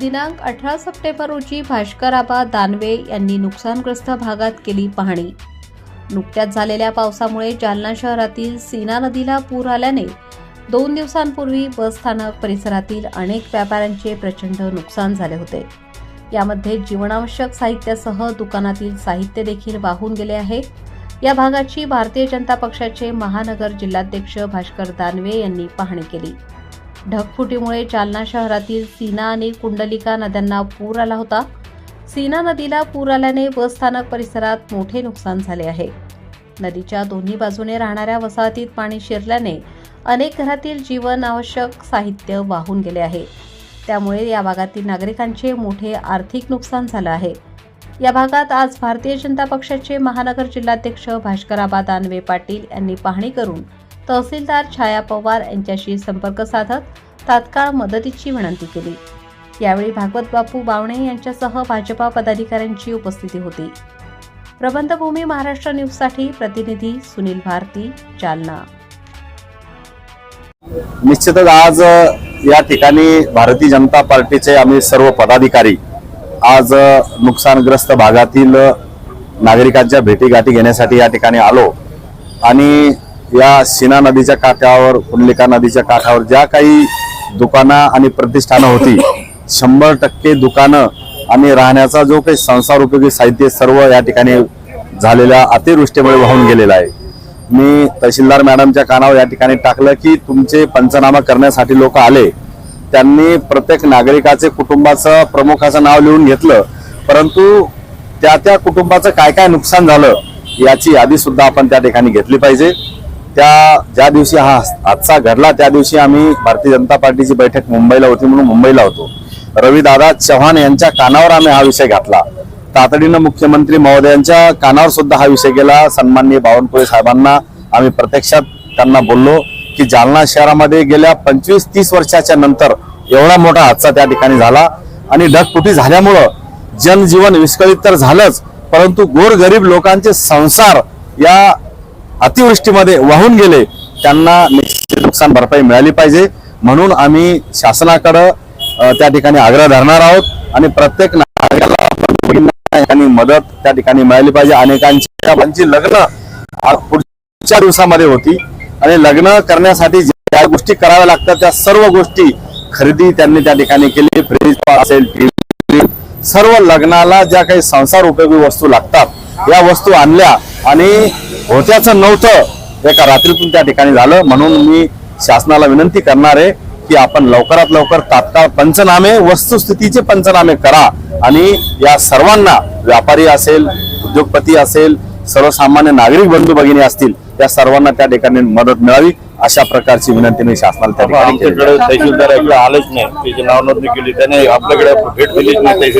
दिनांक अठरा सप्टेंबर रोजी भाष्कराबा दानवे यांनी नुकसानग्रस्त भागात केली पाहणी. नुकत्याच झालेल्या पावसामुळे जालना शहरातील सीना नदीला पूर आल्याने दोन दिवसांपूर्वी बस स्थानक परिसरातील अनेक व्यापाऱ्यांचे प्रचंड नुकसान झाले होते. यामध्ये जीवनावश्यक साहित्यासह दुकानातील साहित्य देखील वाहून गेले आहे. या भागाची भारतीय जनता पक्षाचे महानगर जिल्हाध्यक्ष भास्कर दानवे यांनी पाहणी केली. ढगफुटीमुळे जालना शहरातील सीना आणि कुंडलिका नद्यांना पूर आला होता. सीना नदीला पूर आल्याने बसस्थानक परिसरात मोठे नुकसान झाले आहे. नदीच्या दोन्ही बाजूने राहणाऱ्या वसाहतीत पाणी शिरल्याने अनेक घरातील जीवन आवश्यक साहित्य वाहून गेले आहे. त्यामुळे या भागातील नागरिकांचे मोठे आर्थिक नुकसान झालं आहे. या भागात आज भारतीय जनता पक्षाचे महानगर जिल्हाध्यक्ष भास्कराबा दानवे पाटील यांनी पाहणी करून तहसीलदार छाया पवार यांच्याशी संपर्क साधत तात्काळ मदतीची विनंती केली. यावेळी भागवत बापू बावणे यांच्यासह भाजपा पदाधिकाऱ्यांची उपस्थिती होती. प्रबंधभूमी महाराष्ट्र न्यूजसाठी प्रतिनिधी सुनील भारती जालना. निश्चितच आज या ठिकाणी भारतीय जनता पार्टीचे आम्ही सर्व पदाधिकारी आज नुकसानग्रस्त भागातील नागरिकांच्या भेटीगाठी घेण्यासाठी या ठिकाणी आलो. आणि या सीना नदीच्या काठावर कुंडलिका नदीच्या काठावर ज्या काही दुकानं आणि प्रतिष्ठानं होती शंभर टक्के दुकानं आणि राहण्याचा जो काही संसार उपयोगी साहित्य सर्व या ठिकाणी झालेल्या अतिवृष्टीमुळे वाहून गेलेला आहे. मी तहसीलदार मॅडमच्या कानावर या ठिकाणी टाकलं की तुमचे पंचनामा करण्यासाठी लोक आले. त्यांनी प्रत्येक नागरिकाचे कुटुंबाचं प्रमुखाचं नाव लिहून घेतलं. परंतु त्या त्या कुटुंबाचं काय काय नुकसान झालं याची यादी सुद्धा आपण त्या ठिकाणी घेतली पाहिजे. त्या ज्या दिवशी हा हादसा घडला त्या दिवशी आम्ही भारतीय जनता पार्टीची बैठक मुंबईला होती म्हणून मुंबईला होतो. रविदादा चव्हाण यांच्या कानावर आम्ही हा विषय घातला. तातडीनं मुख्यमंत्री महोदयांच्या कानावर सुद्धा हा विषय गेला. सन्माननीय बावनकुळे साहेबांना आम्ही प्रत्यक्षात त्यांना बोललो की जालना शहरामध्ये गेल्या पंचवीस तीस वर्षाच्या नंतर एवढा मोठा हादसा त्या ठिकाणी झाला आणि ढगफुटी झाल्यामुळं जनजीवन विस्कळीत तर झालंच परंतु गोरगरीब लोकांचे संसार या अतिवृष्टीमध्ये वाहून गेले त्यांना नुकसान भरपाई मिळाली पाहिजे. म्हणून आम्ही शासनाकडं त्या ठिकाणी आग्रह धरणार आहोत आणि प्रत्येक नागरिकाला मदत त्या ठिकाणी मिळाली पाहिजे. अनेकांची लग्न पुढच्या दिवसामध्ये होती. आणि लग्न करण्यासाठी ज्या गोष्टी कराव्या लागतात त्या सर्व गोष्टी खरेदी त्यांनी त्या ठिकाणी केली. फ्रीज असेल सर्व लग्नाला ज्या काही संसार उपयोगी वस्तू लागतात या वस्तू आणल्या आणि होत्याचं नव्हतं. एका रात्रीतून त्या ठिकाणी झालं. म्हणून मी शासनाला विनंती करणार आहे की आपण लवकरात लवकर तात्काळ पंचनामे वस्तुस्थितीचे पंचनामे करा. आणि या सर्वांना व्यापारी असेल उद्योगपती असेल सर्वसामान्य नागरिक बंधू भगिनी असतील त्या सर्वांना त्या ठिकाणी मदत मिळावी अशा प्रकारची विनंती मी शासनाला आमच्याकडे तहसीलदार आलंच आलेच नाही. त्याची नावनोंदणी केली. त्याने आपल्याकडे भेट दिलीच नाही